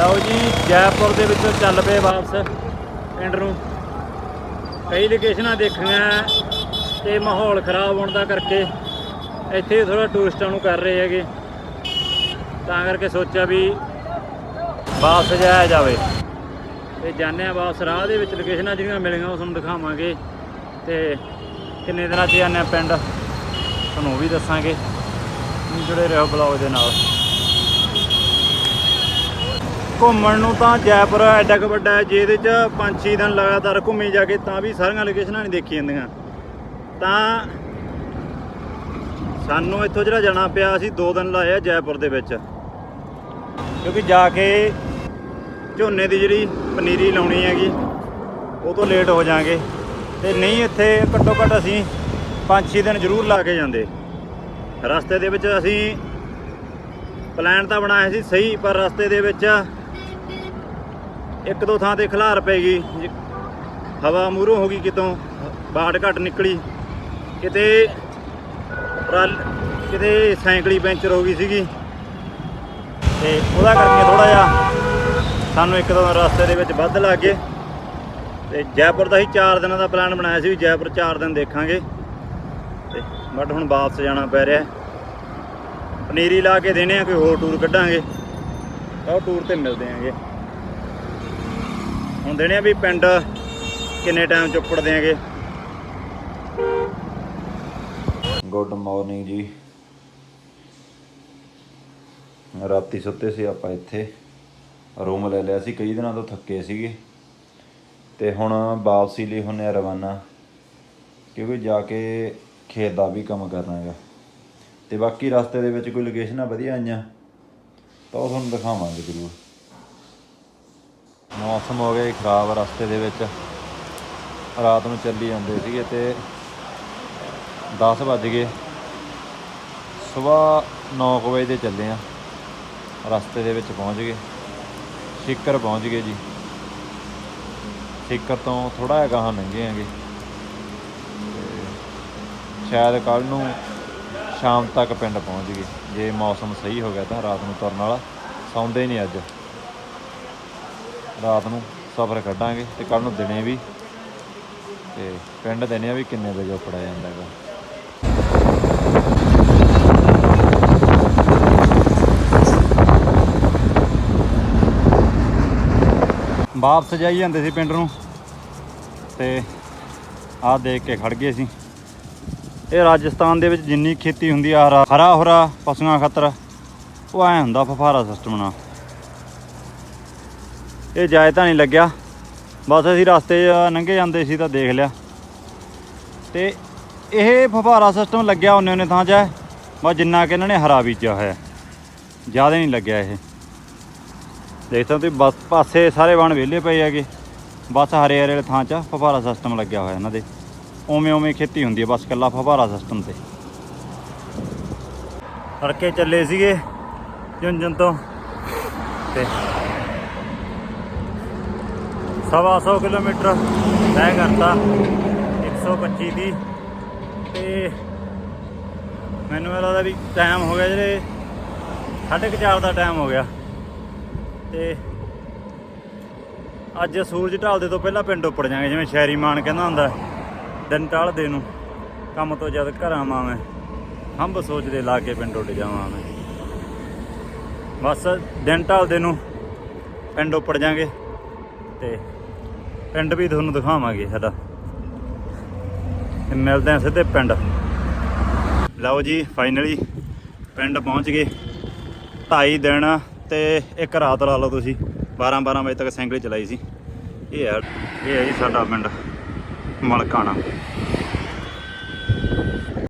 ਲਓ ਜੀ, ਜੈਪੁਰ ਦੇ ਵਿੱਚੋਂ ਚੱਲ ਪਏ ਵਾਪਸ। ਪਿੰਡ ਨੂੰ ਕਈ ਲੋਕੇਸ਼ਨਾਂ ਦੇਖੀਆਂ ਤੇ ਮਾਹੌਲ ਖਰਾਬ ਹੋਣ ਦਾ ਕਰਕੇ ਇੱਥੇ ਥੋੜਾ ਟੂਰਿਸਟਾਂ ਨੂੰ ਕਰ ਰਹੇ ਹੈਗੇ। ਤਾਂ ਕਰਕੇ ਸੋਚਿਆ ਵੀ ਵਾਪਸ ਜਾਇਆ ਜਾਵੇ। ਤੇ ਜਾਣੇ ਆ ਵਾਪਸ, ਰਾਹ ਦੇ ਵਿੱਚ ਲੋਕੇਸ਼ਨਾਂ ਜਿਹੜੀਆਂ ਮਿਲੀਆਂ ਉਹ ਤੁਹਾਨੂੰ ਦਿਖਾਵਾਂਗੇ। ਤੇ ਕਿੰਨੇ ਦਿਨਾਂ 'ਚ ਜਾਂਦੇ ਆ ਪਿੰਡ, ਤੁਹਾਨੂੰ ਉਹ ਵੀ ਦੱਸਾਂਗੇ। ਜੁੜੇ ਰਹੋ ਬਲੌਗ ਦੇ ਨਾਲ। ਘੁੰਮਣ ਨੂੰ ਤਾਂ ਜੈਪੁਰ ਐਡਾ ਕੁ ਵੱਡਾ ਹੈ, ਜਿਹਦੇ 'ਚ 5-6 ਦਿਨ ਲਗਾਤਾਰ ਘੁੰਮੀ ਜਾ ਕੇ ਤਾਂ ਵੀ ਸਾਰੀਆਂ ਲੋਕੇਸ਼ਨਾਂ ਨਹੀਂ ਦੇਖੀ ਜਾਂਦੀਆਂ। ਤਾਂ ਸਾਨੂੰ ਇੱਥੋਂ ਜਿਹੜਾ ਜਾਣਾ ਪਿਆ, ਅਸੀਂ 2 ਦਿਨ ਲਾਏ ਆ ਜੈਪੁਰ ਦੇ ਵਿੱਚ। ਕਿਉਂਕਿ ਜਾ ਕੇ ਝੋਨੇ ਦੀ ਜਿਹੜੀ ਪਨੀਰੀ ਲਾਉਣੀ ਹੈਗੀ, ਉਹ ਤੋਂ ਲੇਟ ਹੋ ਜਾਾਂਗੇ। ਤੇ ਨਹੀਂ ਇੱਥੇ ਘੱਟੋ ਘੱਟ ਅਸੀਂ 5-6 ਦਿਨ ਜ਼ਰੂਰ ਲਾ ਕੇ ਜਾਂਦੇ। ਰਸਤੇ ਦੇ ਵਿੱਚ ਅਸੀਂ ਪਲਾਨ ਤਾਂ ਬਣਾਇਆ ਸੀ ਸਹੀ, ਪਰ ਰਸਤੇ ਦੇ ਵਿੱਚ ਇੱਕ ਦੋ ਥਾਂ ਤੇ ਖਲਾਰ ਪੈ ਗਈ। ਹਵਾ ਮੂਹਰੋਂ ਹੋ ਗਈ ਕਿਤੋਂ, ਬਾੜ ਘਟ ਨਿਕਲੀ। ਕਿਤੇ ਟਰਾਲ, ਕਿਤੇ ਸਾਈਕਲੀ ਪੈਂਚਰ ਹੋ ਗਈ ਸੀਗੀ। ਤੇ ਉਹਦਾ ਕਰਕੇ ਥੋੜਾ ਜਿਹਾ ਸਾਨੂੰ ਇੱਕ ਦੋ ਰਸਤੇ ਦੇ ਵਿੱਚ ਵੱਧ ਲੱਗ ਗਏ। ਤੇ ਜੈਪੁਰ ਦਾ ਹੀ 4 ਦਿਨਾਂ ਦਾ ਪਲਾਨ ਬਣਾਇਆ ਸੀ ਵੀ ਜੈਪੁਰ 4 ਦਿਨ ਦੇਖਾਂਗੇ। ਤੇ ਬਟ ਹੁਣ ਵਾਪਸ ਜਾਣਾ ਪੈ ਰਿਹਾ। ਪਨੀਰੀ ਲਾ ਕੇ ਦੇਣੇ ਆ, ਕੋਈ ਹੋਰ ਟੂਰ ਕੱਢਾਂਗੇ। ਤਾਂ ਉਹ ਟੂਰ ਤੇ ਮਿਲਦੇ ਆਂਗੇ। ਹੁਣ ਦੇਣੇ ਆ ਵੀ ਪਿੰਡ ਕਿੰਨੇ ਟਾਈਮ ਚ ਉੱਪੜਦੇ ਆਂਗੇ ਗੁੱਡ ਮਾਰਨਿੰਗ ਜੀ। ਰਾਤੀ ਸੁੱਤੇ ਸੀ ਆਪਾਂ ਇੱਥੇ। ਰੂਮ ਲੈ ਲਿਆ ਸੀ, ਕਈ ਦਿਨਾਂ ਤੋਂ ਥੱਕੇ ਸੀਗੇ। ਤੇ ਹੁਣ ਵਾਪਸੀ ਲਈ ਹੁੰਨੇ ਆ ਰਵਾਨਾ। ਕਿਉਂਕਿ ਜਾ ਕੇ ਖੇਤ ਦਾ ਵੀ ਕੰਮ ਕਰਨਾ ਹੈਗਾ। ਤੇ ਬਾਕੀ ਰਸਤੇ ਦੇ ਵਿੱਚ ਕੋਈ ਲੋਕੇਸ਼ਨਾਂ ਵਧੀਆ ਆਈਆਂ। ਤਾਂ ਉਹ ਤੁਹਾਨੂੰ ਦਿਖਾਵਾਂਗੇ ਜ਼ਰੂਰ। ਮੌਸਮ ਹੋ ਗਿਆ ਖਰਾਬ ਰਸਤੇ ਦੇ ਵਿੱਚ। ਰਾਤ ਨੂੰ ਚੱਲੀ ਜਾਂਦੇ ਸੀਗੇ ਤੇ 10 ਵੱਜ ਗਏ। ਸਵੇਰ 9 ਕੁ ਵਜੇ ਦੇ ਚੱਲੇ ਆ। ਰਸਤੇ ਦੇ ਵਿੱਚ ਪਹੁੰਚ ਗਏ। ਸਿੱਕਰ ਪਹੁੰਚ ਗਏ ਜੀ। ਸਿੱਕਰ ਤੋਂ ਥੋੜਾ ਜਿਹਾ ਗਾਹਾਂ ਲੰਘੇ ਆਂਗੇ। ਤੇ ਸ਼ਾਇਦ ਕੱਲ ਨੂੰ ਸ਼ਾਮ ਤੱਕ ਪਿੰਡ ਪਹੁੰਚ ਗਏ। ਜੇ ਮੌਸਮ ਸਹੀ ਹੋ ਗਿਆ ਤਾਂ ਰਾਤ ਨੂੰ ਤੁਰਨ ਵਾਲਾ ਸੌਂਦੇ ਨਹੀਂ ਅੱਜ। ਰਾਤ ਨੂੰ ਸਫ਼ਰ ਕੱਢਾਂਗੇ ਤੇ ਕੱਲ ਨੂੰ ਦਿਨੇ ਵੀ। ਤੇ ਪਿੰਡ ਦਿਨੇ ਵੀ ਕਿੰਨੇ ਵਜੇ ਉਪੜਿਆ ਜਾਂਦਾ ਹੈਗਾ। ਵਾਪਸ ਜਾਈ ਜਾਂਦੇ ਸੀ ਪਿੰਡ ਨੂੰ ਤੇ ਆਹ ਦੇਖ ਕੇ ਖੜ ਗਏ ਸੀ। ਇਹ ਰਾਜਸਥਾਨ ਦੇ ਵਿੱਚ ਜਿੰਨੀ ਖੇਤੀ ਹੁੰਦੀ ਆ ਹਰਾ ਹਰਾ ਹੋਰਾ ਪਸ਼ੂਆਂ ਖਾਤਰ, ਉਹ ਐ ਹੁੰਦਾ ਫਫਾਰਾ ਸਿਸਟਮ ਨਾਲ। ਇਹ ਜਾਇ ਤਾਂ ਨਹੀਂ ਲੱਗਿਆ। ਬਸ ਅਸੀਂ ਰਸਤੇ 'ਚ ਲੰਘੇ ਜਾਂਦੇ ਸੀ ਤਾਂ ਦੇਖ ਲਿਆ। ਤੇ ਇਹ ਫਫਾਰਾ ਸਿਸਟਮ ਲੱਗਿਆ ਉਹਨੇ ਉਹਨੇ ਥਾਂ 'ਚ। ਹੈ। ਬਸ ਜਿੰਨਾ ਕਿ ਇਹਨਾਂ ਨੇ ਹਰਾ ਬੀਜਿਆ ਹੋਇਆ। ਜ਼ਿਆਦਾ ਨਹੀਂ ਲੱਗਿਆ ਇਹ। ਦੇਖ ਸਕਦੇ ਹੋ, ਬਸ ਪਾਸੇ ਸਾਰੇ ਵਣ ਵਿਹਲੇ ਪਏ ਹੈਗੇ। ਬਸ ਹਰੇ ਹਰੇ ਵਾਲੇ ਥਾਂ 'ਚ ਫੁਹਾਰਾ ਸਿਸਟਮ ਲੱਗਿਆ ਹੋਇਆ ਇਹਨਾਂ ਦੇ। ਉਵੇਂ ਉਵੇਂ ਖੇਤੀ ਹੁੰਦੀ ਹੈ ਬਸ ਕੱਲਾ ਫੁਹਾਰਾ ਸਿਸਟਮ ਤੇ। ਤੜਕੇ ਚੱਲੇ ਸੀਗੇ ਜੁੰਜਨ ਤੋਂ। ਤੇ ਸਵਾ ਸੌ ਕਿਲੋਮੀਟਰ ਤੈਅ ਕਰਤਾ 125 ਦੀ ਤੇ ਮੈਨੂੰ ਇਹ ਲੱਗਦਾ ਵੀ ਟਾਈਮ ਹੋ ਗਿਆ ਜਿਹੜੇ ਸਾਢੇ ਕੁ ਚਾਰ ਦਾ ਟਾਈਮ ਹੋ ਗਿਆ। ਤੇ ਅੱਜ ਸੂਰਜ ਢਲਦੇ ਤੋਂ ਪਹਿਲਾਂ ਪਿੰਡ ਉੱਪਰ ਜਾਾਂਗੇ ਜਿਵੇਂ ਸ਼ਹਿਰੀ ਮਾਨ ਕਹਿੰਦਾ ਹੁੰਦਾ, ਦਿਨ ਢਲਦੇ ਨੂੰ ਕੰਮ ਤੋਂ ਜਦ ਘਰ ਆਵਾਂ ਮੈਂ ਹੰਬ ਸੋਚਦੇ ਲਾ ਕੇ ਪਿੰਡ ਉੱਡ ਜਾਵਾਂ ਮੈਂ ਬਸ ਦਿਨ ਢਲਦੇ ਨੂੰ ਪਿੰਡ ਉੱਪਰ ਜਾਾਂਗੇ ਤੇ ਪਿੰਡ ਵੀ ਤੁਹਾਨੂੰ ਦਿਖਾਵਾਂਗੇ ਸਾਡਾ। ਮਿਲਦੇ ਆ ਸਿੱਧੇ ਪਿੰਡ। ਲਓ ਜੀ ਫਾਈਨਲੀ ਪਿੰਡ ਪਹੁੰਚ ਗਏ। ਢਾਈ ਦਿਨ ਤੇ ਇੱਕ ਰਾਤ ਲਾ ਲਓ ਤੁਸੀਂ 12 12 ਵਜੇ ਤੱਕ ਸਾਈਕਲ ਚਲਾਈ ਸੀ। ਇਹ ਹੈ ਇਹ ਹੈ ਜੀ ਸਾਡਾ ਪਿੰਡ, ਮਲਕਾਣਾ।